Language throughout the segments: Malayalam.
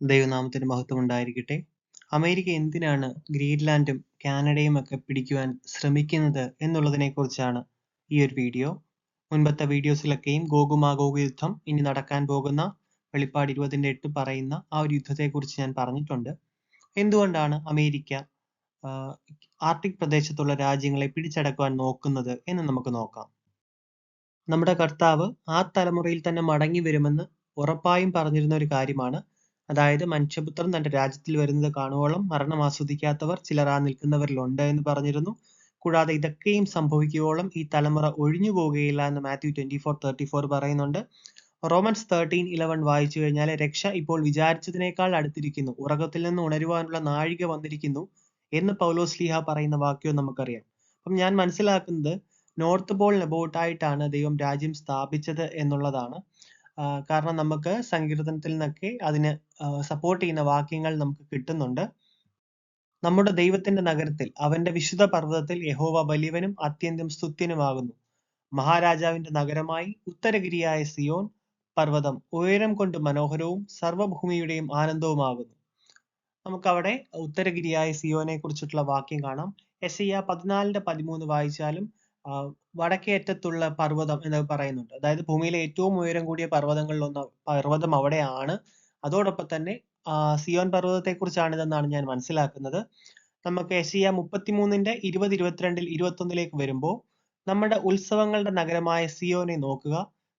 ദൈവനാമത്തിന് മഹത്വം ഉണ്ടായിരിക്കട്ടെ. അമേരിക്ക എന്തിനാണ് ഗ്രീൻലാൻഡും കാനഡയും ഒക്കെ പിടിക്കുവാൻ ശ്രമിക്കുന്നത് എന്നുള്ളതിനെ കുറിച്ചാണ് ഈ ഒരു വീഡിയോ. മുൻപത്തെ വീഡിയോസിലൊക്കെയും ഗോകുമാഗോഗ യുദ്ധം ഇനി നടക്കാൻ പോകുന്ന വെളിപ്പാട് ഇരുപതിന്റെ എട്ട് പറയുന്ന ആ ഒരു യുദ്ധത്തെക്കുറിച്ച് ഞാൻ പറഞ്ഞിട്ടുണ്ട്. എന്തുകൊണ്ടാണ് അമേരിക്ക ആർട്ടിക് പ്രദേശത്തുള്ള രാജ്യങ്ങളെ പിടിച്ചടക്കുവാൻ നോക്കുന്നത് എന്ന് നമുക്ക് നോക്കാം. നമ്മുടെ കർത്താവ് ആ തലമുറയിൽ തന്നെ മടങ്ങി വരുമെന്ന് ഉറപ്പായും പറഞ്ഞിരുന്ന ഒരു കാര്യമാണ് അതായത് മനുഷ്യപുത്രൻ തന്റെ രാജ്യത്തിൽ വരുന്നത് കാണുവോളം മരണം ആസ്വദിക്കാത്തവർ ചിലർ ആ നിൽക്കുന്നവരിലുണ്ട് എന്ന് പറഞ്ഞിരുന്നു. കൂടാതെ ഇതൊക്കെയും സംഭവിക്കുവോളം ഈ തലമുറ ഒഴിഞ്ഞു പോകുകയില്ല എന്ന് Matthew twenty four thirty four പറയുന്നുണ്ട്. റോമൻസ് തേർട്ടീൻ ഇലവൻ വായിച്ചു കഴിഞ്ഞാൽ രക്ഷ ഇപ്പോൾ വിചാരിച്ചതിനേക്കാൾ അടുത്തിരിക്കുന്നു. ഉറകത്തിൽ നിന്ന് ഉണരുവാനുള്ള നാഴിക വന്നിരിക്കുന്നു എന്ന് പൗലോസ് ലീഹ പറയുന്ന വാക്യവും നമുക്കറിയാം. അപ്പം ഞാൻ മനസ്സിലാക്കുന്നത് നോർത്ത് പോളിന് അബൌട്ടായിട്ടാണ് ദൈവം രാജ്യം സ്ഥാപിച്ചത് എന്നുള്ളതാണ്. കാരണം നമുക്ക് സങ്കീർത്തനത്തിൽ നിന്നൊക്കെ അതിന് സപ്പോർട്ട് ചെയ്യുന്ന വാക്യങ്ങൾ നമുക്ക് കിട്ടുന്നുണ്ട്. നമ്മുടെ ദൈവത്തിന്റെ നഗരത്തിൽ അവന്റെ വിശുദ്ധ പർവതത്തിൽ യഹോവ ബലിവനും അത്യന്തം സ്തുത്യനുമാകുന്നു. മഹാരാജാവിന്റെ നഗരമായി ഉത്തരഗിരിയായ സിയോൻ പർവതം ഉയരം കൊണ്ട് മനോഹരവും സർവഭൂമിയുടെയും ആനന്ദവുമാകുന്നു. നമുക്കവിടെ ഉത്തരഗിരിയായ സിയോനെ കുറിച്ചിട്ടുള്ള വാക്യം കാണാം. എസ് ഇ പതിനാലിന്റെ പതിമൂന്ന് വായിച്ചാലും വടക്കേ അറ്റത്തുള്ള പർവതം എന്ന് പറയുന്നുണ്ട്. അതായത് ഭൂമിയിലെ ഏറ്റവും ഉയരം കൂടിയ പർവതങ്ങളിൽ ഒന്ന് പർവതം അവിടെയാണ്. അതോടൊപ്പം തന്നെ സിയോൻ പർവതത്തെ കുറിച്ചാണ് ഇതെന്നാണ് ഞാൻ മനസ്സിലാക്കുന്നത്. നമുക്ക് എസിയ മുപ്പത്തിമൂന്നിന്റെ ഇരുപത് ഇരുപത്തിരണ്ടിൽ ഇരുപത്തൊന്നിലേക്ക് വരുമ്പോൾ നമ്മുടെ ഉത്സവങ്ങളുടെ നഗരമായ സിയോനെ നോക്കുക.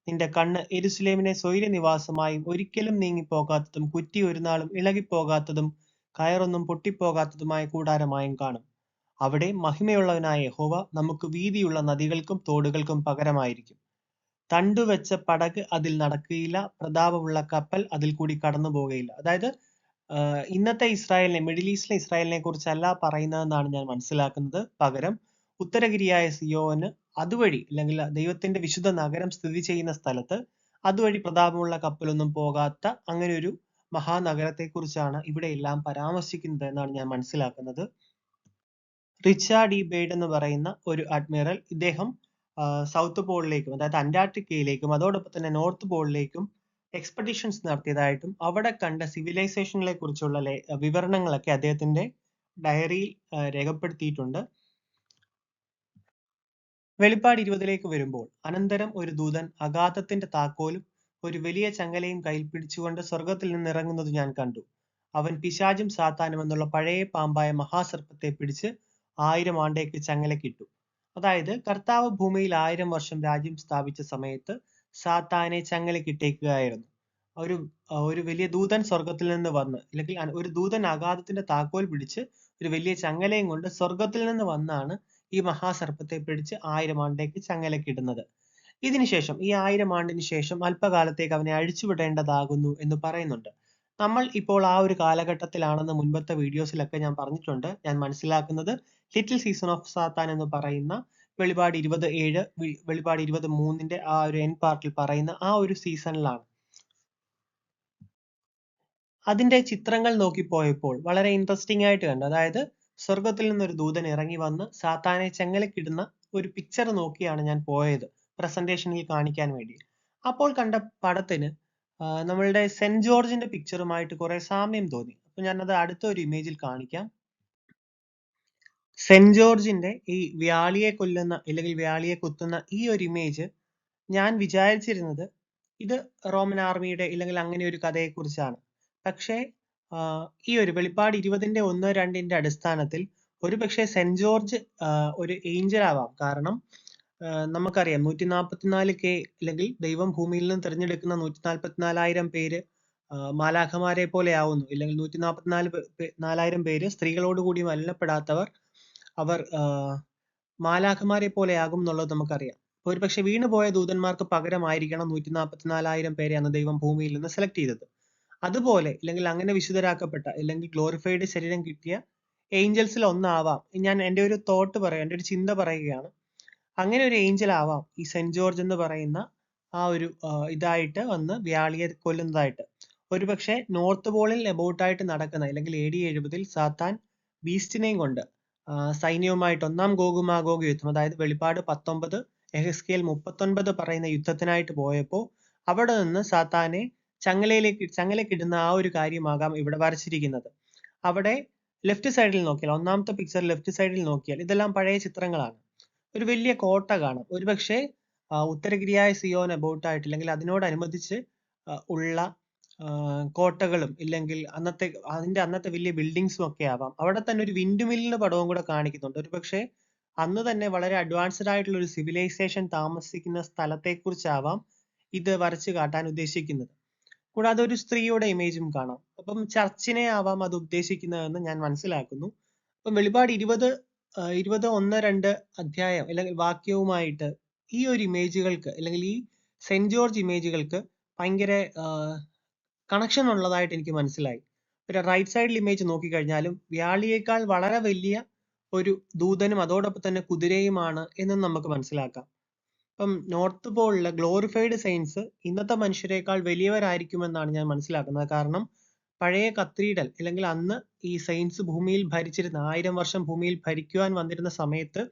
നിന്റെ കണ്ണ് എരുസലേമിനെ സ്വൈര്യനിവാസമായും ഒരിക്കലും നീങ്ങിപ്പോകാത്തതും കുറ്റി ഒരു നാളും ഇളകിപ്പോകാത്തതും കയറൊന്നും പൊട്ടിപ്പോകാത്തതുമായ കൂടാരമായും കാണും. അവിടെ മഹിമയുള്ളവനായ യഹോവ നമുക്ക് വീതിയുള്ള നദികൾക്കും തോടുകൾക്കും പകരമായിരിക്കും. തണ്ടുവെച്ച പടക് അതിൽ നടക്കുകയില്ല പ്രതാപമുള്ള കപ്പൽ അതിൽ കൂടി കടന്നു പോവുകയില്ല. അതായത് ഇന്നത്തെ ഇസ്രായേലിനെ മിഡിൽ ഈസ്റ്റിലെ ഇസ്രായേലിനെ കുറിച്ചല്ല പറയുന്നതെന്നാണ് ഞാൻ മനസ്സിലാക്കുന്നത്. പകരം ഉത്തരഗിരിയായ സിയോന് അതുവഴി അല്ലെങ്കിൽ ദൈവത്തിന്റെ വിശുദ്ധ നഗരം സ്ഥിതി ചെയ്യുന്ന സ്ഥലത്ത് അതുവഴി പ്രതാപമുള്ള കപ്പലൊന്നും പോകാത്ത അങ്ങനെ ഒരു മഹാനഗരത്തെ കുറിച്ചാണ് ഇവിടെ എല്ലാം പരാമർശിക്കുന്നത് എന്നാണ് ഞാൻ മനസ്സിലാക്കുന്നത്. റിച്ചാർഡ് ഇ ബേഡ് എന്ന് പറയുന്ന ഒരു അഡ്മിറൽ ഇദ്ദേഹം സൗത്ത് പോളിലേക്കും അതായത് അന്റാർട്ടിക്കയിലേക്കും അതോടൊപ്പം തന്നെ നോർത്ത് പോളിലേക്കും എക്സ്പെഡിഷൻസ് നടത്തിയതായിട്ടും അവിടെ കണ്ട സിവിലൈസേഷനുകളെ കുറിച്ചുള്ള വിവരണങ്ങളൊക്കെ അദ്ദേഹത്തിന്റെ ഡയറിയിൽ രേഖപ്പെടുത്തിയിട്ടുണ്ട്. വെളിപ്പാട് ഇരുപതിലേക്ക് വരുമ്പോൾ അനന്തരം ഒരു ദൂതൻ അഗാധത്തിന്റെ താക്കോലും ഒരു വലിയ ചങ്ങലയും കയ്യിൽ പിടിച്ചുകൊണ്ട് സ്വർഗത്തിൽ നിന്ന് ഇറങ്ങുന്നത് ഞാൻ കണ്ടു. അവൻ പിശാചും സാത്താനും എന്നുള്ള പഴയ പാമ്പായ മഹാസർപ്പത്തെ പിടിച്ച് ആയിരം ആണ്ടേക്ക് ചങ്ങലക്കിട്ടു. അതായത് കർത്താവ് ഭൂമിയിൽ ആയിരം വർഷം രാജ്യം സ്ഥാപിച്ച സമയത്ത് സാത്താനെ ചങ്ങലക്കിട്ടേക്കുകയായിരുന്നു. ഒരു ഒരു വലിയ ദൂതൻ സ്വർഗത്തിൽ നിന്ന് വന്ന് അല്ലെങ്കിൽ ഒരു ദൂതൻ ആഘാതത്തിന്റെ താക്കോൽ പിടിച്ച് ഒരു വലിയ ചങ്ങലയും കൊണ്ട് സ്വർഗത്തിൽ നിന്ന് വന്നാണ് ഈ മഹാസർപ്പത്തെ പിടിച്ച് ആയിരം ആണ്ടേക്ക് ചങ്ങലക്കിടുന്നത്. ഇതിനുശേഷം ഈ ആയിരം ആണ്ടിന് ശേഷം അല്പകാലത്തേക്ക് അവനെ അഴിച്ചുവിടേണ്ടതാകുന്നു എന്ന് പറയുന്നുണ്ട്. നമ്മൾ ഇപ്പോൾ ആ ഒരു കാലഘട്ടത്തിലാണെന്ന് മുൻപത്തെ വീഡിയോസിലൊക്കെ ഞാൻ പറഞ്ഞിട്ടുണ്ട്. ഞാൻ മനസ്സിലാക്കുന്നത് ലിറ്റിൽ സീസൺ ഓഫ് സാത്താൻ എന്ന് പറയുന്ന വെളിപാട് ഇരുപത് ഏഴ് വെളിപാട് ഇരുപത് മൂന്നിന്റെ ആ ഒരു എൻ പാർട്ടിൽ പറയുന്ന ആ ഒരു സീസണിലാണ് അതിന്റെ ചിത്രങ്ങൾ നോക്കി പോയപ്പോൾ വളരെ ഇൻട്രസ്റ്റിംഗ് ആയിട്ട് കണ്ടു. അതായത് സ്വർഗത്തിൽ നിന്നൊരു ദൂതൻ ഇറങ്ങി വന്ന് സാത്താനെ ചെങ്ങലക്കിടുന്ന ഒരു പിക്ചർ നോക്കിയാണ് ഞാൻ പോയത് പ്രസന്റേഷനിൽ കാണിക്കാൻ വേണ്ടി. അപ്പോൾ കണ്ട പടത്തിന് നമ്മളുടെ സെന്റ് ജോർജിന്റെ പിക്ചറുമായിട്ട് കുറെ സാമ്യം തോന്നി. അപ്പൊ ഞാനത് അടുത്ത ഒരു ഇമേജിൽ കാണിക്കാം. സെന്റ് ജോർജിന്റെ ഈ വ്യാളിയെ കൊല്ലുന്ന അല്ലെങ്കിൽ വ്യാളിയെ കുത്തുന്ന ഈ ഒരു ഇമേജ് ഞാൻ വിചാരിച്ചിരുന്നത് ഇത് റോമൻ ആർമിയുടെ അല്ലെങ്കിൽ അങ്ങനെ ഒരു കഥയെക്കുറിച്ചാണ്. പക്ഷേ ഈ ഒരു വെളിപ്പാട് ഇരുപതിന്റെ ഒന്ന് രണ്ടിന്റെ അടിസ്ഥാനത്തിൽ ഒരു പക്ഷേ സെന്റ് ജോർജ് ഒരു ഏഞ്ചൽ ആവാം. കാരണം നമുക്കറിയാം നൂറ്റി നാൽപ്പത്തിനാല് കെ അല്ലെങ്കിൽ ദൈവം ഭൂമിയിൽ നിന്ന് തിരഞ്ഞെടുക്കുന്ന നൂറ്റി നാൽപ്പത്തിനാലായിരം പേര് മാലാഖമാരെ പോലെ ആവുന്നു. ഇല്ലെങ്കിൽ നൂറ്റി നാൽപ്പത്തിനാല് നാലായിരം പേര് സ്ത്രീകളോട് കൂടി മലിനപ്പെടാത്തവർ അവർ മാലാഖമാരെ പോലെയാകും എന്നുള്ളത് നമുക്കറിയാം. ഒരുപക്ഷെ വീണുപോയ ദൂതന്മാർക്ക് പകരമായിരിക്കണം നൂറ്റി നാൽപ്പത്തിനാലായിരം പേരെ അന്ന് ദൈവം ഭൂമിയിൽ നിന്ന് സെലക്ട് ചെയ്തത്. അതുപോലെ അല്ലെങ്കിൽ അങ്ങനെ വിശുദ്ധരാക്കപ്പെട്ട അല്ലെങ്കിൽ ഗ്ലോറിഫൈഡ് ശരീരം കിട്ടിയ ഏഞ്ചൽസിൽ ഒന്നാവാം. ഞാൻ എന്റെ ഒരു തോട്ട് പറയാം എന്റെ ഒരു ചിന്ത പറയുകയാണ്. അങ്ങനെ ഒരു ഏഞ്ചൽ ആവാം ഈ സെന്റ് ജോർജ് എന്ന് പറയുന്ന ആ ഒരു ഇതായിട്ട് വന്ന് വ്യാളിയെ കൊല്ലുന്നതായിട്ട്. ഒരുപക്ഷെ നോർത്ത് പോളിൽ ആയിട്ട് നടക്കുന്ന അല്ലെങ്കിൽ എ ഡി എഴുപതിൽ സാത്താൻ ബീസ്റ്റിനെയും കൊണ്ട് സൈന്യവുമായിട്ട് ഒന്നാം ഗോഗുമാഗോഗ് യുദ്ധം അതായത് വെളിപ്പാട് പത്തൊമ്പത് എഹസ്കേൽ മുപ്പത്തൊൻപത് പറയുന്ന യുദ്ധത്തിനായിട്ട് പോയപ്പോൾ അവിടെ നിന്ന് സാത്താനെ ചങ്ങലയിലേക്ക് ചങ്ങലക്കിടുന്ന ആ ഒരു കാര്യമാകാം ഇവിടെ വരച്ചിരിക്കുന്നത്. അവിടെ ലെഫ്റ്റ് സൈഡിൽ നോക്കിയാൽ ഒന്നാമത്തെ പിക്ചർ ലെഫ്റ്റ് സൈഡിൽ നോക്കിയാൽ ഇതെല്ലാം പഴയ ചിത്രങ്ങളാണ്. ഒരു വലിയ കോട്ട കാണാം. ഒരുപക്ഷെ ഉത്തരഗിരിയായ സിയോൻ അബൌട്ടായിട്ട് അല്ലെങ്കിൽ അതിനോടനുബന്ധിച്ച് ഉള്ള കോട്ടകളും ഇല്ലെങ്കിൽ അന്നത്തെ അതിന്റെ അന്നത്തെ വലിയ ബിൽഡിങ്സും ഒക്കെ ആവാം. അവിടെ തന്നെ ഒരു വിൻഡ് മില്ലിന്റെ പടവും കൂടെ കാണിക്കുന്നുണ്ട്. ഒരു പക്ഷേ അന്ന് തന്നെ വളരെ അഡ്വാൻസ്ഡ് ആയിട്ടുള്ള ഒരു സിവിലൈസേഷൻ താമസിക്കുന്ന സ്ഥലത്തെക്കുറിച്ചാവാം ഇത് വരച്ചു കാട്ടാൻ ഉദ്ദേശിക്കുന്നത്. കൂടാതെ ഒരു സ്ത്രീയുടെ ഇമേജും കാണാം. അപ്പം ചർച്ചിനെ ആവാം അത് ഉദ്ദേശിക്കുന്നതെന്ന് ഞാൻ മനസ്സിലാക്കുന്നു. അപ്പം വെളിപാട് ഇരുപത് ഇരുപത് ഒന്ന് രണ്ട് അധ്യായം അല്ലെങ്കിൽ വാക്യവുമായിട്ട് ഈ ഒരു ഇമേജുകൾക്ക് അല്ലെങ്കിൽ ഈ സെന്റ് ജോർജ് ഇമേജുകൾക്ക് ഭയങ്കര കണക്ഷൻ ഉള്ളതായിട്ട് എനിക്ക് മനസ്സിലായി. ഒരു റൈറ്റ് സൈഡിൽ ഇമേജ് നോക്കിക്കഴിഞ്ഞാലും വ്യാളിയേക്കാൾ വളരെ വലിയ ഒരു ദൂതനും അതോടൊപ്പം തന്നെ കുതിരയുമാണ് എന്നും നമുക്ക് മനസ്സിലാക്കാം. ഇപ്പം നോർത്ത് പോളിലെ ഗ്ലോറിഫൈഡ് സെയിൻസ് ഇന്നത്തെ മനുഷ്യരെക്കാൾ വലിയവരായിരിക്കുമെന്നാണ് ഞാൻ മനസ്സിലാക്കുന്നത്. കാരണം പഴയ കത്തീഡ്രൽ അല്ലെങ്കിൽ അന്ന് ഈ സെയിൻസ് ഭൂമിയിൽ ഭരിച്ചിരുന്ന ആയിരം വർഷം ഭൂമിയിൽ ഭരിക്കുവാൻ വന്നിരുന്ന സമയത്ത്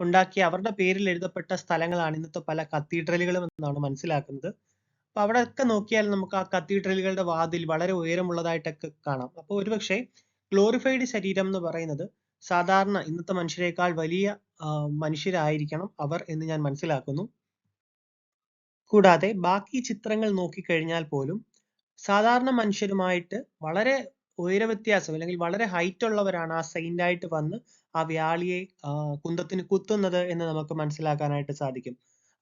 ഉണ്ടാക്കിയ അവരുടെ പേരിൽ എഴുതപ്പെട്ട സ്ഥലങ്ങളാണ് ഇന്നത്തെ പല കത്തീഡ്രലുകളും എന്നാണ് മനസ്സിലാക്കുന്നത്. അപ്പൊ അവിടെയൊക്കെ നോക്കിയാൽ നമുക്ക് ആ കത്തീഡ്രലുകളുടെ വാതിൽ വളരെ ഉയരമുള്ളതായിട്ടൊക്കെ കാണാം. അപ്പോൾ ഒരുപക്ഷെ ഗ്ലോറിഫൈഡ് ശരീരം എന്ന് പറയുന്നത് സാധാരണ ഇന്നത്തെ മനുഷ്യരെക്കാൾ വലിയ മനുഷ്യരായിരിക്കണം അവർ എന്ന് ഞാൻ മനസ്സിലാക്കുന്നു. കൂടാതെ ബാക്കി ചിത്രങ്ങൾ നോക്കിക്കഴിഞ്ഞാൽ പോലും സാധാരണ മനുഷ്യരുമായിട്ട് വളരെ ഉയര വ്യത്യാസം അല്ലെങ്കിൽ വളരെ ഹൈറ്റ് ഉള്ളവരാണ് ആ സെയിന്റ് ആയിട്ട് വന്ന് ആ വ്യാളിയെ കുന്തത്തിന് കുത്തുന്നത് എന്ന് നമുക്ക് മനസ്സിലാക്കാനായിട്ട് സാധിക്കും.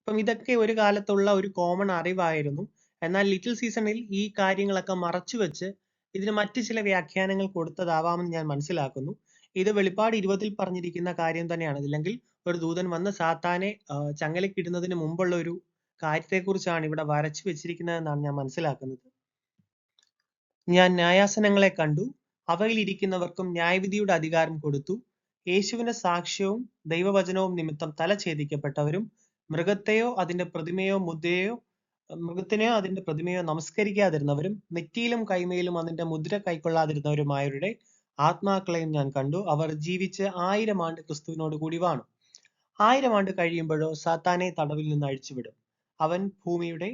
അപ്പം ഇതൊക്കെ ഒരു കാലത്തുള്ള ഒരു കോമൺ അറിവായിരുന്നു. എന്നാൽ ലിറ്റിൽ സീസണിൽ ഈ കാര്യങ്ങളൊക്കെ മറച്ചു വെച്ച് ഇതിന് മറ്റു ചില വ്യാഖ്യാനങ്ങൾ കൊടുത്തതാവാമെന്ന് ഞാൻ മനസ്സിലാക്കുന്നു. ഇത് വെളിപ്പാട് ഇരുപതിൽ പറഞ്ഞിരിക്കുന്ന കാര്യം തന്നെയാണ്. അല്ലെങ്കിൽ ഒരു ദൂതൻ വന്ന് സാത്താനെ ചങ്ങലക്കിടുന്നതിന് മുമ്പുള്ള ഒരു കാര്യത്തെക്കുറിച്ചാണ് ഇവിടെ വരച്ചു വെച്ചിരിക്കുന്നതെന്നാണ് ഞാൻ മനസ്സിലാക്കുന്നത്. ഞാൻ ന്യായാസനങ്ങളെ കണ്ടു. അവയിൽ ഇരിക്കുന്നവർക്കും ന്യായവിധിയുടെ അധികാരം കൊടുത്തു. യേശുവിന്റെ സാക്ഷ്യവും ദൈവവചനവും നിമിത്തം തല ഛേദിക്കപ്പെട്ടവരും മൃഗത്തെയോ അതിന്റെ പ്രതിമയോ മുദ്രയോ മൃഗത്തിനെയോ അതിന്റെ പ്രതിമയോ നമസ്കരിക്കാതിരുന്നവരും നെറ്റിയിലും കൈമയിലും അതിന്റെ മുദ്ര കൈക്കൊള്ളാതിരുന്നവരുമായവരുടെ ആത്മാക്കളെയും ഞാൻ കണ്ടു. അവർ ജീവിച്ച് ആയിരം ആണ്ട് ക്രിസ്തുവിനോട് കൂടി വാണു. ആയിരം ആണ്ട് കഴിയുമ്പോഴോ സാത്താനെ തടവിൽ നിന്ന് അഴിച്ചുവിടും. അവൻ ഭൂമിയുടെ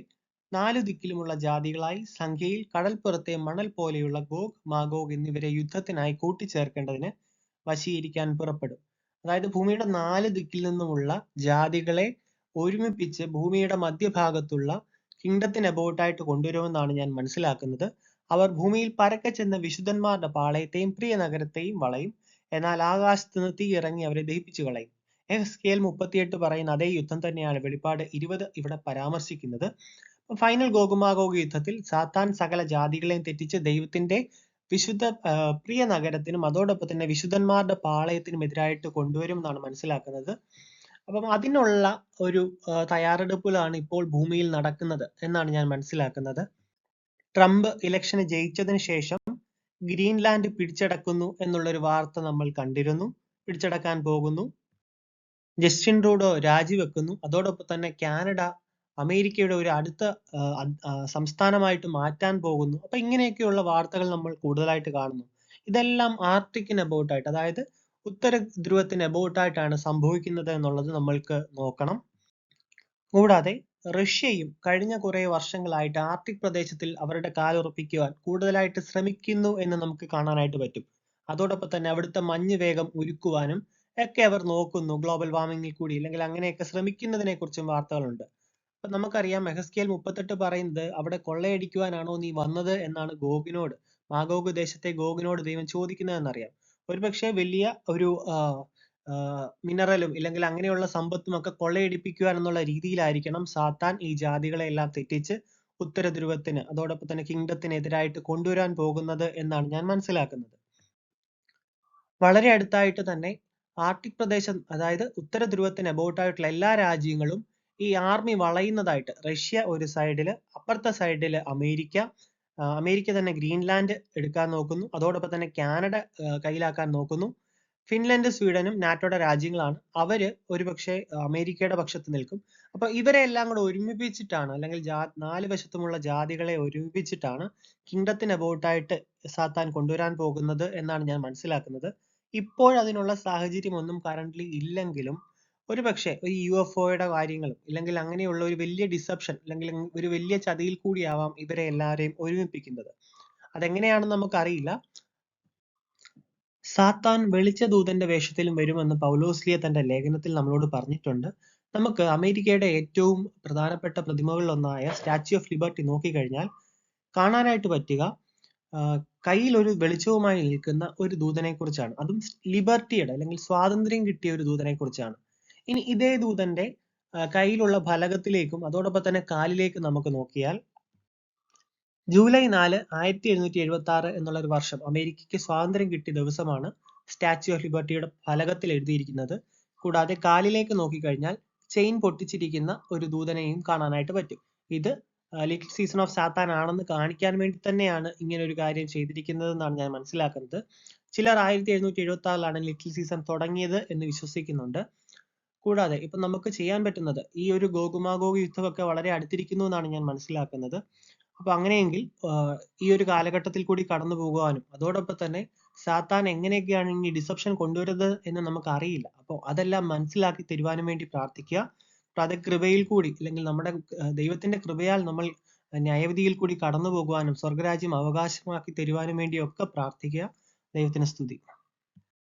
നാലു ദിക്കിലുമുള്ള ജാതികളായി സംഖ്യയിൽ കടൽപ്പുറത്തെ മണൽ പോലെയുള്ള ഗോഗ് മാഗോഗ് എന്നിവരെ യുദ്ധത്തിനായി കൂട്ടിച്ചേർക്കേണ്ടതിന് വശീകരിക്കാൻ പുറപ്പെടും. അതായത് ഭൂമിയുടെ നാല് ദിക്കിൽ നിന്നുമുള്ള ജാതികളെ ഒരുമിപ്പിച്ച് ഭൂമിയുടെ മധ്യഭാഗത്തുള്ള കിങ്ഡത്തിന് അബൌട്ടായിട്ട് കൊണ്ടുവരുമെന്നാണ് ഞാൻ മനസ്സിലാക്കുന്നത്. അവർ ഭൂമിയിൽ പരക്കെ ചെന്ന വിശുദ്ധന്മാരുടെ പാളയത്തെയും പ്രിയ നഗരത്തെയും വളയും എന്നാൽ ആകാശത്ത് നിന്ന് തീ ഇറങ്ങി അവരെ ദഹിപ്പിച്ചു കളയും. എഫ് എഹ്സ്കേൽ മുപ്പത്തിയെട്ട് പറയുന്ന അതേ യുദ്ധം തന്നെയാണ് വെളിപ്പാട് ഇരുപത് ഇവിടെ പരാമർശിക്കുന്നത്. ഫൈനൽ ഗോകുമാഗോഗ് യുദ്ധത്തിൽ സാത്താൻ സകല ജാതികളെയും തെറ്റിച്ച് ദൈവത്തിന്റെ വിശുദ്ധ പ്രിയ നഗരത്തിനും അതോടൊപ്പം തന്നെ വിശുദ്ധന്മാരുടെ പാളയത്തിനും എതിരായിട്ട് കൊണ്ടുവരും എന്നാണ് മനസ്സിലാക്കുന്നത്. അപ്പം അതിനുള്ള ഒരു തയ്യാറെടുപ്പിലാണ് ഇപ്പോൾ ഭൂമിയിൽ നടക്കുന്നത് എന്നാണ് ഞാൻ മനസ്സിലാക്കുന്നത്. ട്രംപ് ഇലക്ഷന് ജയിച്ചതിന് ശേഷം ഗ്രീൻലാൻഡ് പിടിച്ചടക്കുന്നു എന്നുള്ളൊരു വാർത്ത നമ്മൾ കണ്ടിരുന്നു പിടിച്ചടക്കാൻ പോകുന്നു. ജസ്റ്റിൻ ട്രൂഡോ രാജിവെക്കുന്നു. അതോടൊപ്പം തന്നെ കാനഡ അമേരിക്കയുടെ ഒരു അടുത്ത സംസ്ഥാനമായിട്ട് മാറ്റാൻ പോകുന്നു. അപ്പൊ ഇങ്ങനെയൊക്കെയുള്ള വാർത്തകൾ നമ്മൾ കൂടുതലായിട്ട് കാണുന്നു. ഇതെല്ലാം ആർട്ടിക്കിന് അബൌട്ട് ആയിട്ട് അതായത് ഉത്തര ധ്രുവത്തിന് എബോട്ടായിട്ടാണ് സംഭവിക്കുന്നത് എന്നുള്ളത് നമ്മൾക്ക് നോക്കണം. കൂടാതെ റഷ്യയും കഴിഞ്ഞ കുറെ വർഷങ്ങളായിട്ട് ആർട്ടിക് പ്രദേശത്തിൽ അവരുടെ കാലുറപ്പിക്കുവാൻ കൂടുതലായിട്ട് ശ്രമിക്കുന്നു എന്ന് നമുക്ക് കാണാനായിട്ട് പറ്റും. അതോടൊപ്പം തന്നെ അവിടുത്തെ മഞ്ഞ് വേഗം ഉരുക്കുവാനും ഒക്കെ അവർ നോക്കുന്നു ഗ്ലോബൽ വാർമിംഗിൽ കൂടി അല്ലെങ്കിൽ അങ്ങനെയൊക്കെ ശ്രമിക്കുന്നതിനെ കുറിച്ചും വാർത്തകളുണ്ട്. അപ്പൊ നമുക്കറിയാം മെഹസ്കേൽ മുപ്പത്തെട്ട് പറയുന്നത് അവിടെ കൊള്ളയടിക്കുവാനാണോ നീ വന്നത് എന്നാണ് ഗോഗിനോട്. മാഗോഗ് ദേശത്തെ ഗോഗിനോട് ദൈവം ചോദിക്കുന്നതെന്നറിയാം. ഒരുപക്ഷെ വലിയ ഒരു മിനറലും ഇല്ലെങ്കിൽ അങ്ങനെയുള്ള സമ്പത്തും ഒക്കെ കൊള്ളയടിപ്പിക്കുക എന്നുള്ള രീതിയിലായിരിക്കണം സാത്താൻ ഈ ജാതികളെ എല്ലാം തെറ്റിച്ച് ഉത്തര ധ്രുവത്തിന് അതോടൊപ്പം തന്നെ കിങ്ഡത്തിന് എതിരായിട്ട് കൊണ്ടുവരാൻ പോകുന്നത് എന്നാണ് ഞാൻ മനസ്സിലാക്കുന്നത്. വളരെ അടുത്തായിട്ട് തന്നെ ആർട്ടിക് പ്രദേശം അതായത് ഉത്തര ധ്രുവത്തിന് അബൌട്ട് ആയിട്ടുള്ള എല്ലാ രാജ്യങ്ങളും ഈ ആർമി വളയുന്നതായിട്ട് റഷ്യ ഒരു സൈഡിൽ അപ്പുറത്തെ സൈഡിൽ അമേരിക്ക അമേരിക്ക തന്നെ ഗ്രീൻലാൻഡ് എടുക്കാൻ നോക്കുന്നു. അതോടൊപ്പം തന്നെ കാനഡ കയ്യിലാക്കാൻ നോക്കുന്നു. ഫിൻലൻഡ് സ്വീഡനും നാറ്റോയുടെ രാജ്യങ്ങളാണ്. അവർ ഒരുപക്ഷെ അമേരിക്കയുടെ പക്ഷത്ത് നിൽക്കും. അപ്പൊ ഇവരെ എല്ലാം കൂടെ ഒരുമിപ്പിച്ചിട്ടാണ് അല്ലെങ്കിൽ ജാ നാല് വശത്തുമുള്ള ജാതികളെ ഒരുമിപ്പിച്ചിട്ടാണ് കിങ്ഡത്തിന് അബൌട്ടായിട്ട് സാത്താൻ കൊണ്ടുവരാൻ പോകുന്നത് എന്നാണ് ഞാൻ മനസ്സിലാക്കുന്നത്. ഇപ്പോഴതിനുള്ള സാഹചര്യം ഒന്നും കറന്റ്ലി ഇല്ലെങ്കിലും ഒരുപക്ഷെ ഒരു യു എഫ് ഒയുടെ കാര്യങ്ങളും ഇല്ലെങ്കിൽ അങ്ങനെയുള്ള ഒരു വലിയ ഡിസപ്ഷൻ അല്ലെങ്കിൽ ഒരു വലിയ ചതിയിൽ കൂടിയാവാം ഇവരെ എല്ലാവരെയും ഒരുമിപ്പിക്കുന്നത്. അതെങ്ങനെയാണെന്ന് നമുക്കറിയില്ല. സാത്താൻ വെളിച്ച ദൂതന്റെ വേഷത്തിലും വരുമെന്ന് പൗലോസ്ലിയ തന്റെ ലേഖനത്തിൽ നമ്മളോട് പറഞ്ഞിട്ടുണ്ട്. നമുക്ക് അമേരിക്കയുടെ ഏറ്റവും പ്രധാനപ്പെട്ട പ്രതിമകളിൽ ഒന്നായ സ്റ്റാച്യു ഓഫ് ലിബർട്ടി നോക്കിക്കഴിഞ്ഞാൽ കാണാനായിട്ട് പറ്റുക കയ്യിൽ ഒരു വെളിച്ചവുമായി നിൽക്കുന്ന ഒരു ദൂതനെ കുറിച്ചാണ് അതും ലിബർട്ടിയുടെ അല്ലെങ്കിൽ സ്വാതന്ത്ര്യം കിട്ടിയ ഒരു ദൂതനെ കുറിച്ചാണ് ഇനി ഇതേ ദൂതന്റെ കയ്യിലുള്ള ഫലകത്തിലേക്കും അതോടൊപ്പം തന്നെ കാലിലേക്കും നമുക്ക് നോക്കിയാൽ ജൂലൈ നാല് ആയിരത്തി എഴുന്നൂറ്റി എഴുപത്തി ആറ് എന്നുള്ള ഒരു വർഷം അമേരിക്കയ്ക്ക് സ്വാതന്ത്ര്യം കിട്ടിയ ദിവസമാണ് സ്റ്റാച്യു ഓഫ് ലിബർട്ടിയുടെ ഫലകത്തിൽ എഴുതിയിരിക്കുന്നത്. കൂടാതെ കാലിലേക്ക് നോക്കിക്കഴിഞ്ഞാൽ ചെയിൻ പൊട്ടിച്ചിരിക്കുന്ന ഒരു ദൂതനെയും കാണാനായിട്ട് പറ്റും. ഇത് ലിറ്റിൽ സീസൺ ഓഫ് സാത്താൻ ആണെന്ന് കാണിക്കാൻ വേണ്ടി തന്നെയാണ് ഇങ്ങനെ ഒരു കാര്യം ചെയ്തിരിക്കുന്നത് എന്നാണ് ഞാൻ മനസ്സിലാക്കുന്നത്. ചിലർ ആയിരത്തി എഴുന്നൂറ്റി എഴുപത്തി ആറിലാണ് ലിറ്റിൽ സീസൺ തുടങ്ങിയത് എന്ന് വിശ്വസിക്കുന്നുണ്ട്. കൂടാതെ ഇപ്പൊ നമുക്ക് ചെയ്യാൻ പറ്റുന്നത് ഈ ഒരു ഗോകുമാഗോഗ് യുദ്ധമൊക്കെ വളരെ അടുത്തിരിക്കുന്നു എന്നാണ് ഞാൻ മനസ്സിലാക്കുന്നത്. അപ്പൊ അങ്ങനെയെങ്കിൽ ഈ ഒരു കാലഘട്ടത്തിൽ കൂടി കടന്നു പോകുവാനും അതോടൊപ്പം തന്നെ സാത്താൻ എങ്ങനെയൊക്കെയാണ് ഈ ഡിസപ്ഷൻ കൊണ്ടുവരുന്നത് എന്ന് നമുക്ക് അറിയില്ല അപ്പോൾ അതെല്ലാം മനസ്സിലാക്കി തരുവാനും വേണ്ടി പ്രാർത്ഥിക്കുക. കൃപയിൽ കൂടി അല്ലെങ്കിൽ നമ്മുടെ ദൈവത്തിന്റെ കൃപയാൽ നമ്മൾ ന്യായവിധിയിൽ കൂടി കടന്നു പോകുവാനും സ്വർഗരാജ്യം അവകാശമാക്കി തരുവാനും വേണ്ടിയൊക്കെ പ്രാർത്ഥിക്കുക. ദൈവത്തിന് സ്തുതി.